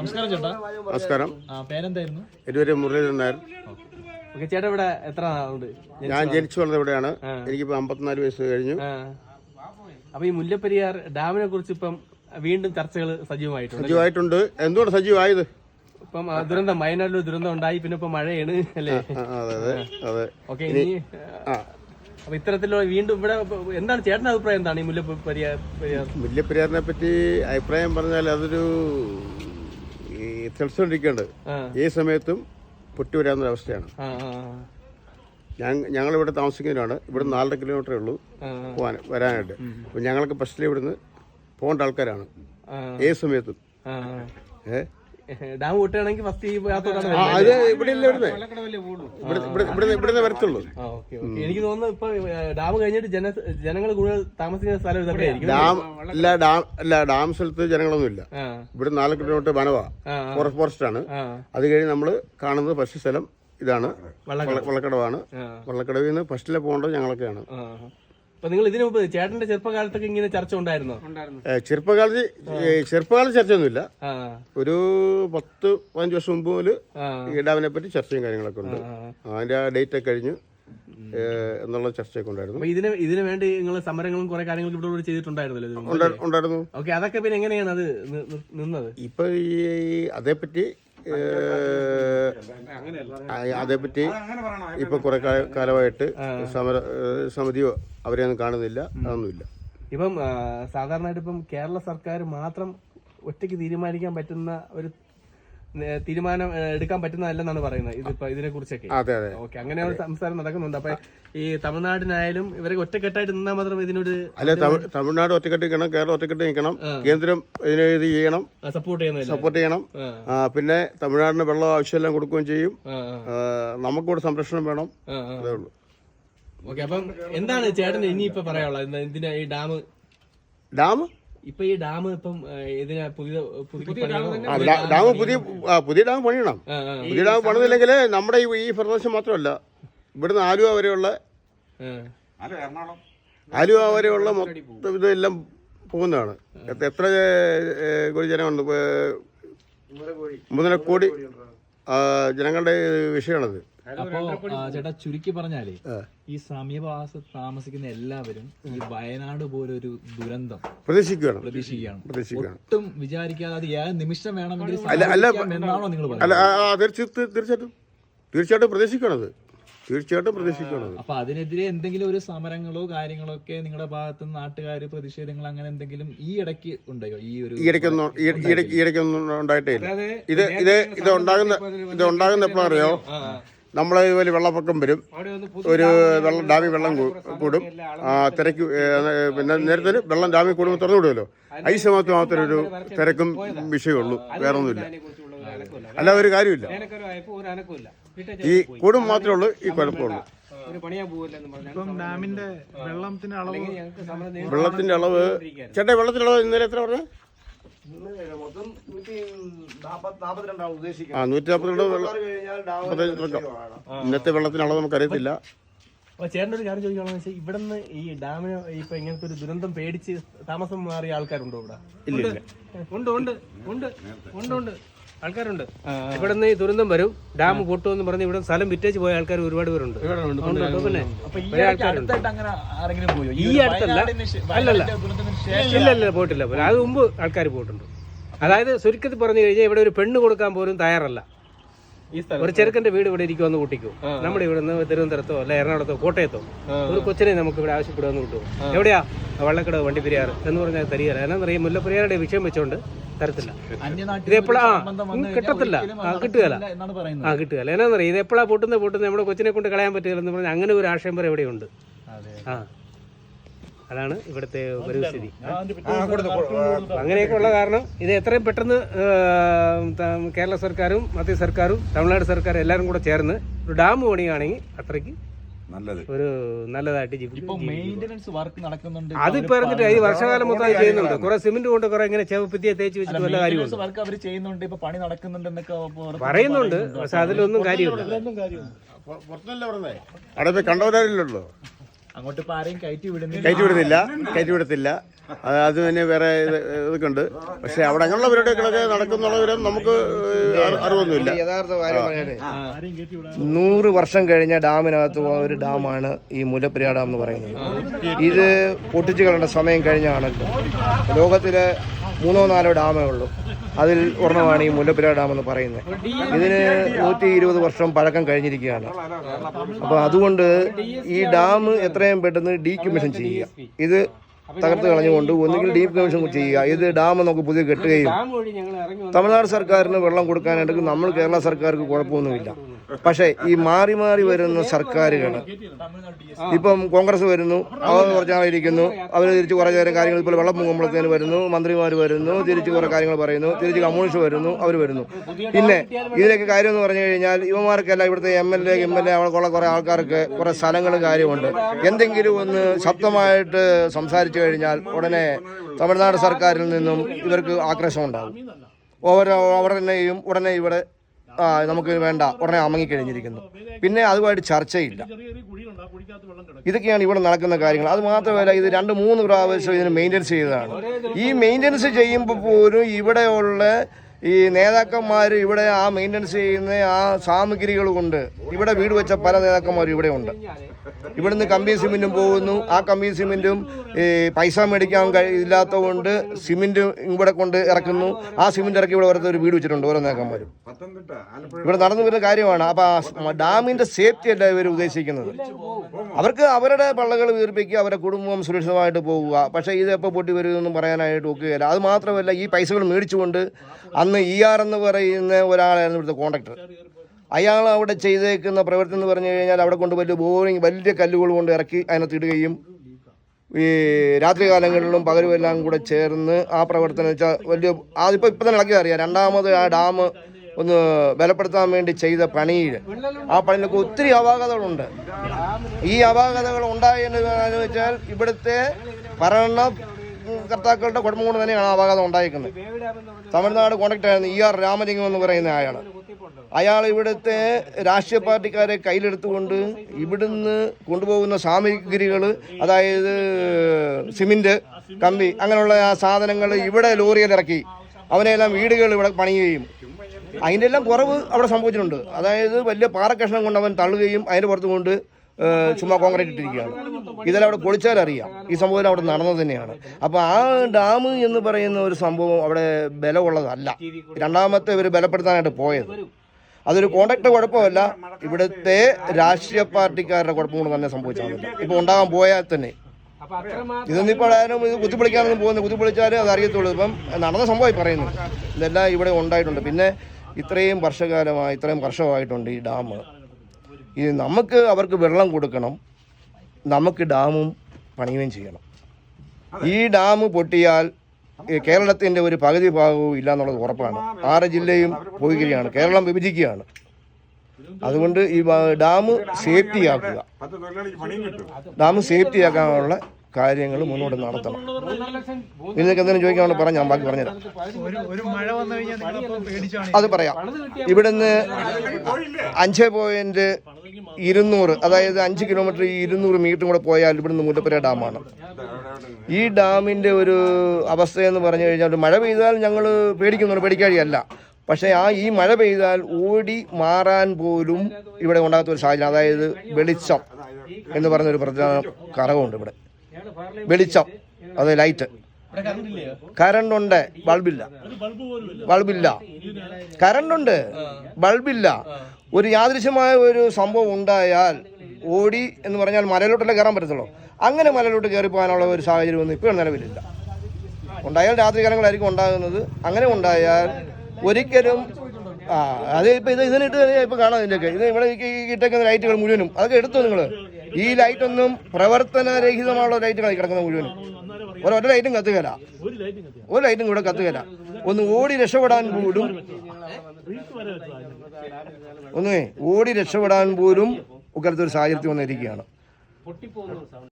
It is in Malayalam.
നമസ്കാരം ചേട്ടാ. നമസ്കാരം. ആ പേരെന്തായിരുന്നു? ഇരുവരെ മുരളീധരൻ നായർ. ഓക്കെ. ചേട്ടാ ഇവിടെ എത്ര ഉണ്ട് ഞാൻ ജനിച്ചു വളർന്നത് ഇവിടെയാണ്. എനിക്കിപ്പോൾ അമ്പത്തിനാല് വയസ്സ് കഴിഞ്ഞു. അപ്പൊ ഈ മുല്ലപ്പെരിയാർ ഡാമിനെ കുറിച്ച് ഇപ്പം വീണ്ടും ചർച്ചകൾ സജീവമായിട്ടുണ്ട് സജീവമായിട്ടുണ്ട്. എന്തുകൊണ്ട് സജീവമായത്? ഇപ്പം ആ, ദുരന്തം വയനാട്ടിൽ ദുരന്തം ഉണ്ടായി പിന്നെ ഇപ്പൊ മഴയാണ് അല്ലേ? ആ, അതെ അതെ അതെ. ഓക്കെ ഇനി ആ. അപ്പൊ ഇത്തരത്തിലുള്ള വീണ്ടും ഇവിടെ എന്താണ് ചേട്ടന്റെ അഭിപ്രായം എന്താണ് ഈ മുല്ലപ്പെരിയാർ പെരിയാർ? മുല്ലപ്പെരിയാറിനെ പറ്റി അഭിപ്രായം പറഞ്ഞാൽ അതൊരു തെളിച്ചുകൊണ്ടിരിക്കേണ്ടത്. ഈ സമയത്തും പൊട്ടി വരാവുന്ന അവസ്ഥയാണ് ഇവിടെ താമസിക്കുന്നവരാണ്. ഇവിടെ നാലര കിലോമീറ്ററേ ഉള്ളൂ പോകാൻ വരാനായിട്ട്. അപ്പോൾ ഞങ്ങൾക്ക് ബസ്സിൽ ഇവിടുന്ന് പോകേണ്ട ആൾക്കാരാണ്. ഏ ഏത് സമയത്തും. ആ. ഡാം കൂട്ടുകയാണെങ്കിൽ ഫസ്റ്റ് ഈ ഭാഗത്തോട്ടാണ്. അത് ഇവിടെ ഇല്ല ഇവിടുന്ന് ഇവിടെ ഇവിടെ ഇവിടെ ഇവിടുന്ന് വരത്തുള്ളൂ. ആ, ഓക്കെ, ഓക്കെ. എനിക്ക് തോന്നുന്നു ഇപ്പൊ ഡാം കഴിഞ്ഞിട്ട് ജന ജനങ്ങൾ കൂടുതൽ താമസിക്കുന്ന സ്ഥലം ഇതൊക്കെ ആയിരിക്കും ഡാം ഇല്ല ഡാം ഇല്ല ഡാം സ്ഥലത്ത് ജനങ്ങളൊന്നും ഇല്ല ഇവിടെ നാല് കിലോമീറ്റർ വനവാ. ഫോറസ്റ്റ് ഫോറസ്റ്റ് ആണ്. അത് കഴിഞ്ഞ് നമ്മൾ കാണുന്നത് പശു സ്ഥലം ഇതാണ്. വള്ളക്കടവ്. വള്ള- വള്ളക്കടവാണ്. വള്ളക്കടവിൽ നിന്ന് ഫസ്റ്റിലെ പോകേണ്ടത് ഞങ്ങളൊക്കെയാണ്. അപ്പൊ നിങ്ങൾ ഇതിനു മുമ്പ് ചേട്ടന്റെ ചെറുപ്പകാലത്തൊക്കെ ഇങ്ങനെ ചർച്ച ഉണ്ടായിരുന്നോ? ചെറുപ്പകാലത്ത് ചെറുപ്പകാലത്ത് ചർച്ചയൊന്നുമില്ല. ഒരു പത്ത് പതിനഞ്ച് വർഷം മുമ്പ് മുതൽ ഈടാവിനെ ഈ ഡാമിനെ പറ്റി ചർച്ചയും കാര്യങ്ങളൊക്കെ ഉണ്ട്. അതിന്റെ ആ ഡേറ്റ് ഒക്കെ കഴിഞ്ഞു എന്നുള്ള ചർച്ചയൊക്കെ ഉണ്ടായിരുന്നു. ഇതിന് ഇതിനു വേണ്ടി നിങ്ങൾ സമരങ്ങളും കുറെ കാര്യങ്ങളും ഇവിടെ ഇവിടെ ചെയ്തിട്ടുണ്ടായിരുന്നല്ലോ ഉണ്ടായിരുന്നു. ഓക്കെ അതൊക്കെ പിന്നെ എങ്ങനെയാണ് അത് നിന്നത്? ഇപ്പൊ ഈ അതേപ്പറ്റി അതേപ്പറ്റി ഇപ്പൊ കുറെ കാലമായിട്ട് സമര സമിതിയോ അവരെയൊന്നും കാണുന്നില്ല. അതൊന്നുമില്ല. ഇപ്പം സാധാരണയായിട്ട് ഇപ്പം കേരള സർക്കാർ മാത്രം ഒറ്റയ്ക്ക് തീരുമാനിക്കാൻ പറ്റുന്ന ഒരു തീരുമാനം എടുക്കാൻ പറ്റുന്നതല്ലെന്നാണ് പറയുന്നത്. ഇതിപ്പോ ഇതിനെ കുറിച്ചൊക്കെ അതെ അതെ. ഓക്കെ അങ്ങനെ ഒരു സംസാരം നടക്കുന്നുണ്ട്. അപ്പൊ ഈ തമിഴ്നാടിനായാലും ഇവരെ ഒറ്റക്കെട്ടായിട്ട് നിന്നാൽ മാത്രം ഇതിനൊരു അല്ലെ തമിഴ്നാട് ഒറ്റക്കെട്ട് നിൽക്കണം കേരളം ഒറ്റക്കെട്ട് നിൽക്കണം കേന്ദ്രം ഇതിനെ ഇത് ചെയ്യണം. സപ്പോർട്ട് ചെയ്യണം. സപ്പോർട്ട് ചെയ്യണം പിന്നെ തമിഴ്നാടിന് വെള്ളം ആവശ്യമെല്ലാം കൊടുക്കുകയും ചെയ്യും. നമുക്കൂടെ സംരക്ഷണം വേണം. അതേ ഉള്ളൂ. ഓക്കെ അപ്പം എന്താണ് ചേട്ടന് ഇനിയിപ്പോ പറയാനുള്ളത്? എന്തിനാ ഈ ഡാം? ഡാം? ഇപ്പൊ ഈ ഡാം ഇപ്പം ഇതിനാ പുതിയ ഡാ- പുതിയ പുതിയ ഡാം പണിയണം. പുതിയ ഡാം പണിതില്ലെങ്കിൽ നമ്മുടെ ഈ പ്രദേശം മാത്രമല്ല ഇവിടുന്ന് ആലുവ വരെയുള്ള. ആലുവ വരെയുള്ള മൊത്തം ഇതെല്ലാം പോകുന്നതാണ്. എത്ര- കോടി ജനമുണ്ട് മൂന്നര കോടി. ജനങ്ങളുടെ വിഷയമാണത്. അപ്പോ ചേട്ടാ ചുരുക്കി പറഞ്ഞാലേ ഈ സമീപവാസ താമസിക്കുന്ന എല്ലാവരും ഈ വയനാട് പോലെ ഒരു ദുരന്തം പ്രതീക്ഷിക്കുകയാണ്. പ്രതീക്ഷിക്കുകയാണ്. ഒട്ടും വിചാരിക്കാതെ അത് ഏത് നിമിഷം വേണമെങ്കിൽ എന്നാണോ നിങ്ങൾ തീർച്ചയായിട്ടും. തീർച്ചയായിട്ടും പ്രതീക്ഷിക്കണത് തീർച്ചയായിട്ടും പ്രതീക്ഷിക്കണത് അപ്പൊ അതിനെതിരെ എന്തെങ്കിലും ഒരു സമരങ്ങളോ കാര്യങ്ങളോ ഒക്കെ നിങ്ങളുടെ ഭാഗത്ത് നിന്ന് നാട്ടുകാർ പ്രതിഷേധങ്ങൾ അങ്ങനെ എന്തെങ്കിലും ഈ ഇടയ്ക്ക് ഉണ്ടായോ? ഈ ഒരു ഈ ഇടയ്ക്കൊന്നും ഇടയ്ക്കൊന്നും ഉണ്ടായിട്ടേ ഇത് ഇത് ഇത് ഉണ്ടാകുന്ന ഇത് ഉണ്ടാകുന്ന എപ്പോഴാ അറിയോ? നമ്മളെ ഇതുപോലെ വെള്ളപ്പൊക്കം വരും. ഒരു വെള്ളം ഡാമിൽ വെള്ളം കൂടും. തിരക്ക് പിന്നെ നേരത്തെ വെള്ളം ഡാമിൽ കൂടുമ്പോൾ തുറന്നു വിടുമല്ലോ ഐസ് സമയത്ത് മാത്രമേ ഒരു തിരക്കും വിഷയമുള്ളൂ. വേറൊന്നുമില്ല. അല്ല അല്ലാതെ ഒരു കാര്യമില്ല ഈ കൂടും മാത്രമേ ഉള്ളൂ ഈ കുഴപ്പമുള്ളൂ. വെള്ളത്തിന്റെ അളവ് ചേട്ടാ വെള്ളത്തിന്റെ അളവ് ഇന്നലെ എത്ര പറഞ്ഞ? ആ നൂറ്റി നാൽപ്പത്തിരണ്ട്. ഇന്നത്തെ വെള്ളത്തിന്റെ അളവ് നമുക്കറിയത്തില്ല. അപ്പൊ ചേട്ടന്റെ ഒരു കാര്യം ചോദിക്കുകയാണെന്ന് വെച്ചാൽ ഇവിടുന്ന് ഈ ഡാമിന് ഇപ്പൊ ഇങ്ങനത്തെ ഒരു ദുരന്തം പേടിച്ച് താമസം മാറിയ ആൾക്കാരുണ്ടോ ഇവിടെ? ഉണ്ട്. ഉണ്ട് ഉണ്ട് ഉണ്ട് ഉണ്ട് ആൾക്കാരുണ്ട്. ഇവിടുന്ന് ഈ ദുരന്തം വരും ഡാം പൊട്ടുമെന്ന് പറഞ്ഞ് ഇവിടെ സ്ഥലം വിറ്റേച്ച് പോയ ആൾക്കാർ ഒരുപാട് പേരുണ്ട്. പിന്നെ ഈ അടുത്തല്ല. അല്ലല്ല. ഇല്ലല്ല പോയിട്ടില്ല അത് മുമ്പ് ആൾക്കാർ പോയിട്ടുണ്ട്. അതായത് ചുരുക്കത്തിൽ പറഞ്ഞു കഴിഞ്ഞാൽ ഇവിടെ ഒരു പെണ്ണ് കൊടുക്കാൻ പോലും തയ്യാറല്ല. ഒരു ചെറുക്കന്റെ വീട് ഇവിടെ ഇരിക്കുമെന്ന് കൂട്ടിക്കും. നമ്മുടെ ഇവിടെ നിന്ന് തിരുവനന്തപുരത്തോ അല്ലെ എറണാകുളത്തോ കോട്ടയത്തോ. ഒരു കൊച്ചിനെ നമുക്ക് ഇവിടെ ആവശ്യപ്പെടുമെന്ന് കൂട്ടും എവിടെയാ? വള്ളക്കടവ് വണ്ടിപ്പെരിയാർ എന്ന് പറഞ്ഞാൽ തരികയില്ല. എന്നാന്നറിയാം മുല്ലപ്പെരിയാറുടെ വിഷയം വെച്ചോണ്ട് തരത്തില്ല. ഇത് എപ്പോഴാ കിട്ടത്തില്ല. കിട്ടുകയല്ല ആ, കിട്ടുകയല്ല. ആ കിട്ടുകയില്ല. എന്നാന്നറിയാം ഇത് എപ്പോഴാ പൊട്ടുന്ന പൊട്ടുന്ന നമ്മുടെ കൊച്ചിനെ കൊണ്ട് കളയാൻ പറ്റില്ലെന്ന് പറഞ്ഞാൽ അങ്ങനെ ഒരു ആശയം വരെ എവിടെയുണ്ട് ആ. അതാണ് ഇവിടുത്തെ പരിസ്ഥിതി ആ, അങ്ങനെയൊക്കെ ഉള്ള കാരണം ഇത് എത്രയും പെട്ടെന്ന് കേരള സർക്കാരും മധ്യ സർക്കാരും തമിഴ്നാട് സർക്കാരും എല്ലാവരും കൂടെ ചേർന്ന് ഒരു ഡാം പണിയുകയാണെങ്കിൽ അത്രയ്ക്ക് നല്ലത്. ഒരു നല്ലതായിട്ട് അത് മെയിന്റനൻസ് വർക്ക് നടക്കുന്നുണ്ട്. അതിപ്പോ പറഞ്ഞിട്ട് ഈ വർഷകാലം മൊത്തം ചെയ്യുന്നുണ്ട്. കുറെ സിമെന്റ് കൊണ്ട് കുറെ ഇങ്ങനെ ചെവപ്പത്തിയെ തേച്ച് വെച്ചിട്ട് വല്ല കാര്യമുണ്ട്. വർക്ക് അവർ ചെയ്യുന്നുണ്ട്. ഇപ്പൊ പണി നടക്കുന്നുണ്ടെന്നൊക്കെ പറയുന്നുണ്ട്. പക്ഷെ അതിലൊന്നും കാര്യമില്ല. പുറത്തല്ലേ അങ്ങോട്ട് ഇപ്പൊ ആരെയും കയറ്റി വിടുന്നില്ല. കയറ്റി വിടുന്നില്ല കയറ്റി വിടത്തില്ല. അത് അത് തന്നെ വേറെ ഇതൊക്കെയുണ്ട്. ഇതൊക്കെ ഉണ്ട് പക്ഷെ അവിടെ അങ്ങനെയുള്ള പരിപാടികളൊക്കെ നടക്കുന്നുള്ളവരും നമുക്ക് അറി- അറിവൊന്നുമില്ല. യഥാർത്ഥ കാര്യം പറയട്ടെ നൂറ് വർഷം കഴിഞ്ഞ ഡാമിനകത്ത് പോകുന്ന ഒരു ഡാമാണ് ഈ മുല്ലപ്പെരിയാർ ഡാം എന്ന് പറയുന്നത്. ഇത് പൊട്ടിച്ചു കളേണ്ട സമയം കഴിഞ്ഞാണല്ലോ ലോകത്തിലെ മൂന്നോ നാലോ ഡാമേ ഉള്ളൂ. അതിൽ ഒരെണ്ണമാണ് ഈ മുല്ലപ്പെരിയാർ ഡാം എന്ന് പറയുന്നത്. ഇതിന് നൂറ്റി ഇരുപത് വർഷം പഴക്കം കഴിഞ്ഞിരിക്കുകയാണ്. അപ്പോൾ അതുകൊണ്ട് ഈ ഡാം എത്രയും പെട്ടെന്ന് ഡീകമ്മീഷൻ ചെയ്യുക. ഇത് തകർത്ത് കളഞ്ഞുകൊണ്ട് ഒന്നുകിൽ ഡീപ് കമ്മീഷൻ ചെയ്യുക. ഇത് ഡാം നമുക്ക് പുതിയ കെട്ടുകയും തമിഴ്നാട് സർക്കാരിന് വെള്ളം കൊടുക്കാനായിട്ട് നമ്മൾ കേരള സർക്കാർക്ക് കുഴപ്പമൊന്നുമില്ല. പക്ഷേ ഈ മാറി മാറി വരുന്ന സർക്കാരുകൾ ഇപ്പം കോൺഗ്രസ് വരുന്നു അവർ കുറച്ച് നാളിരിക്കുന്നു അവർ തിരിച്ച് കുറേ നേരം കാര്യങ്ങൾ ഇപ്പോൾ വെള്ളം പൊങ്ങുമ്പോഴത്തേന് വരുന്നു മന്ത്രിമാർ വരുന്നു തിരിച്ച് കുറേ കാര്യങ്ങൾ പറയുന്നു തിരിച്ച് കമ്മ്യൂണിസ്റ്റ് വരുന്നു അവർ വരുന്നു. പിന്നെ ഇതിലേക്ക് കാര്യം എന്ന് പറഞ്ഞു കഴിഞ്ഞാൽ ഇവന്മാർക്കല്ല ഇവിടുത്തെ M L A M L A അവൾക്കുള്ള കുറേ ആൾക്കാർക്ക് കുറേ സ്ഥലങ്ങളും കാര്യമുണ്ട്. എന്തെങ്കിലും ഒന്ന് ശബ്ദമായിട്ട് സംസാരിച്ചു കഴിഞ്ഞാൽ ഉടനെ തമിഴ്നാട് സർക്കാരിൽ നിന്നും ഇവർക്ക് ആക്രോശം ഉണ്ടാകും ഓരോ തന്നെയും ഉടനെ ഇവിടെ നമുക്ക് വേണ്ട ഉടനെ അമങ്ങിക്കഴിഞ്ഞിരിക്കുന്നു പിന്നെ അതുമായിട്ട് ചർച്ചയില്ല. ഇതൊക്കെയാണ് ഇവിടെ നടക്കുന്ന കാര്യങ്ങൾ. അത് മാത്രമല്ല ഇത് രണ്ട് മൂന്ന് പ്രാവശ്യം ഇതിന് മെയിന്റെനൻസ് ചെയ്തതാണ്. ഈ മെയിന്റെനൻസ് ചെയ്യുമ്പോൾ പോലും ഇവിടെയുള്ള ഈ നേതാക്കന്മാർ ഇവിടെ ആ മെയിന്റനൻസ് ചെയ്യുന്ന ആ സാമഗ്രികൾ കൊണ്ട് ഇവിടെ വീട് വെച്ച പല നേതാക്കന്മാരും ഇവിടെ ഉണ്ട്. ഇവിടുന്ന് കമ്പി സിമെന്റും പോകുന്നു. ആ കമ്പി സിമെന്റും ഈ പൈസ മേടിക്കാൻ ഇല്ലാത്തതുകൊണ്ട് സിമെന്റ് ഇവിടെ കൊണ്ട് ഇറക്കുന്നു. ആ സിമെന്റ് ഇറക്കി ഇവിടെ ഓരോരുത്തർ വീട് വെച്ചിട്ടുണ്ട് ഓരോ നേതാക്കന്മാരും. ഇവിടെ നടന്നു വരുന്ന കാര്യമാണ്. അപ്പോൾ ഡാമിന്റെ സേഫ്റ്റി അല്ല ഇവർ ഉദ്ദേശിക്കുന്നത്. അവർക്ക് അവരുടെ പള്ളകൾ വീർപ്പിക്കുക അവരുടെ കുടുംബം സുരക്ഷിതമായിട്ട് പോവുക. പക്ഷേ ഇത് എപ്പോൾ പൊട്ടി വരുമെന്നൊന്നും പറയാനായിട്ട് ഒക്കുകയില്ല. അത് മാത്രമല്ല ഈ പൈസകൾ മേടിച്ചുകൊണ്ട് അന്ന് ഇ ആർ എന്ന് പറയുന്ന ഒരാളായിരുന്നു ഇവിടുത്തെ കോൺട്രാക്ടർ അയാൾ അവിടെ ചെയ്തേക്കുന്ന പ്രവൃത്തി എന്ന് പറഞ്ഞു കഴിഞ്ഞാൽ അവിടെ കൊണ്ട് വലിയ ബോറിങ് വലിയ കല്ലുകൾ കൊണ്ട് ഇറക്കി അതിനകത്ത് ഇടുകയും ഈ രാത്രി കാലങ്ങളിലും പകലും എല്ലാം കൂടെ ചേർന്ന് ആ പ്രവർത്തനം വെച്ചാൽ വലിയ അതിപ്പോൾ ഇപ്പം തന്നെ ഇളക്കി അറിയാം. രണ്ടാമത് ആ ഡാം ഒന്ന് ബലപ്പെടുത്താൻ വേണ്ടി ചെയ്ത പണിയിൽ ആ പണിയിലൊക്കെ ഒത്തിരി അപാകതകളുണ്ട്. ഈ അപാകതകൾ ഉണ്ടായെന്ന് വെച്ചാൽ ഇവിടുത്തെ ഭരണ കർത്താക്കളുടെ കുടുംബം കൊണ്ട് തന്നെയാണ് ആ അപാകതം ഉണ്ടായിരിക്കുന്നത്. തമിഴ്നാട് കോണ്ടക്ട് ആയിരുന്നു ഇ ആർ രാമലിംഗം എന്ന് പറയുന്ന അയാൾ അയാൾ ഇവിടുത്തെ രാഷ്ട്രീയ പാർട്ടിക്കാരെ കയ്യിലെടുത്തുകൊണ്ട് ഇവിടുന്ന് കൊണ്ടുപോകുന്ന സാമഗ്രികൾ അതായത് സിമെന്റ് കമ്പി അങ്ങനെയുള്ള ആ സാധനങ്ങൾ ഇവിടെ ലോറിയിൽ ഇറക്കി അവനെല്ലാം വീടുകൾ ഇവിടെ പണിയുകയും അതിന്റെ എല്ലാം കുറവ് അവിടെ സംഭവിച്ചിട്ടുണ്ട്. അതായത് വലിയ പാറക്കഷ്ണം കൊണ്ട് അവൻ തള്ളുകയും അതിന്റെ പുറത്ത് കൊണ്ട് ഏഹ്, ചുമ്മാ കോൺക്രീറ്റ് ഇട്ടിരിക്കുകയാണ്. ഇതെല്ലാം അവിടെ പൊളിച്ചാൽ അറിയാം ഈ സംഭവം അവിടെ നടന്നത് തന്നെയാണ്. അപ്പോൾ ആ ഡാം എന്ന് പറയുന്ന ഒരു സംഭവം അവിടെ ബലമുള്ളതല്ല. രണ്ടാമത്തെ ഇവർ ബലപ്പെടുത്താനായിട്ട് പോയത്. അതൊരു കോണ്ടാക്ട് കുഴപ്പമല്ല. ഇവിടുത്തെ രാഷ്ട്രീയ പാർട്ടിക്കാരുടെ കുഴപ്പം കൊണ്ട് തന്നെ സംഭവിച്ചാൽ ഇപ്പോൾ ഉണ്ടാകാൻ പോയാൽ തന്നെ. ഇതൊന്നും ഇപ്പോൾ ആരും ഇത് കുത്തിപ്പൊളിക്കാനൊന്നും പോകുന്നത് കുത്തിപ്പൊളിച്ചാലേ അത് അറിയത്തുള്ളൂ ഇപ്പം നടന്ന സംഭവമായി പറയുന്നു. ഇതെല്ലാം ഇവിടെ ഉണ്ടായിട്ടുണ്ട്. പിന്നെ ഇത്രയും വർഷകാലമായി ഇത്രയും വർഷമായിട്ടുണ്ട് ഈ ഡാം. ഇത് നമുക്ക് അവർക്ക് വെള്ളം കൊടുക്കണം. നമുക്ക് ഡാമും പണിയുകയും ചെയ്യണം. ഈ ഡാം പൊട്ടിയാൽ കേരളത്തിന്റെ ഒരു പകുതി ഭാഗവും ഇല്ല എന്നുള്ളത് ഉറപ്പാണ്. ആറ് ജില്ലയും പോയിക്കുകയാണ് കേരളം വിഭജിക്കുകയാണ്. അതുകൊണ്ട് ഈ ഡാം സേഫ്റ്റിയാക്കുക ഡാം സേഫ്റ്റിയാക്കാനുള്ള കാര്യങ്ങൾ മുന്നോട്ട് നടത്തണം. ഇതിനൊക്കെ എന്തെങ്കിലും ചോദിക്കാണ് പറഞ്ഞ ഞാൻ ബാക്കി പറഞ്ഞുതരാം. ഒരു ഒരു മഴ വന്നു കഴിഞ്ഞാൽ നിങ്ങളിപ്പം പേടിച്ചാണ് അത് പറയാം. ഇവിടുന്ന് അഞ്ച് പോയിന്റ് ഇരുന്നൂറ് അതായത് അഞ്ച് കിലോമീറ്റർ ഇരുന്നൂറ് മീറ്റർ കൂടെ പോയാൽ ഇവിടുന്ന് മുല്ലപ്പുര ഡാമാണ്. ഈ ഡാമിന്റെ ഒരു അവസ്ഥയെന്ന് പറഞ്ഞു കഴിഞ്ഞാൽ മഴ പെയ്താൽ ഞങ്ങൾ പേടിക്കുന്നുണ്ട് പേടിക്കാഴിയല്ല. പക്ഷേ ആ ഈ മഴ പെയ്താൽ ഓടി മാറാൻ പോലും ഇവിടെ ഉണ്ടാകാത്ത ഒരു സാഹചര്യം അതായത് വെളിച്ചം എന്ന് പറഞ്ഞൊരു പ്രധാന ഘടകമുണ്ട് ഇവിടെ. വെളിച്ചം. അത് ലൈറ്റ്. കറണ്ട് ഉണ്ട് ബൾബില്ല. ബൾബില്ല. കറണ്ട് ഉണ്ട് ബൾബില്ല. ഒരു യാദൃശ്യമായ ഒരു സംഭവം ഉണ്ടായാൽ ഓടി എന്ന് പറഞ്ഞാൽ മലയിലോട്ടല്ലേ കയറാൻ പറ്റത്തുള്ളൂ. അങ്ങനെ മലയിലോട്ട് കയറി പോകാനുള്ള ഒരു സാഹചര്യം ഒന്നും ഇപ്പോഴും നിലവിലില്ല. ഉണ്ടായാൽ രാത്രി കാലങ്ങളായിരിക്കും ഉണ്ടാകുന്നത്. അങ്ങനെ ഉണ്ടായാൽ ഒരിക്കലും ആ അത് ഇപ്പം ഇത് ഇതിനിട്ട് ഇപ്പം കാണാം ഇതിന്റെയൊക്കെ ഇത് ഇവിടെ ഇട്ടേക്കുന്ന ലൈറ്റുകൾ മുഴുവനും. അതൊക്കെ എടുത്തു നിങ്ങൾ ഈ ലൈറ്റ് ലൈറ്റുകളായി കിടക്കുന്ന മുഴുവനും. ഒരൊറ്റ ലൈറ്റും കത്തുകയില്ല. ഒരു ലൈറ്റും കൂടെ കത്തുകയില്ല. ഒന്ന് ഓടി രക്ഷപ്പെടാൻ പോലും ഒന്നേ ഓടി രക്ഷപ്പെടാൻ പോലും ഒക്കെ ഒരു സാഹചര്യത്തിൽ വന്നിരിക്കുകയാണ്. ഒരു.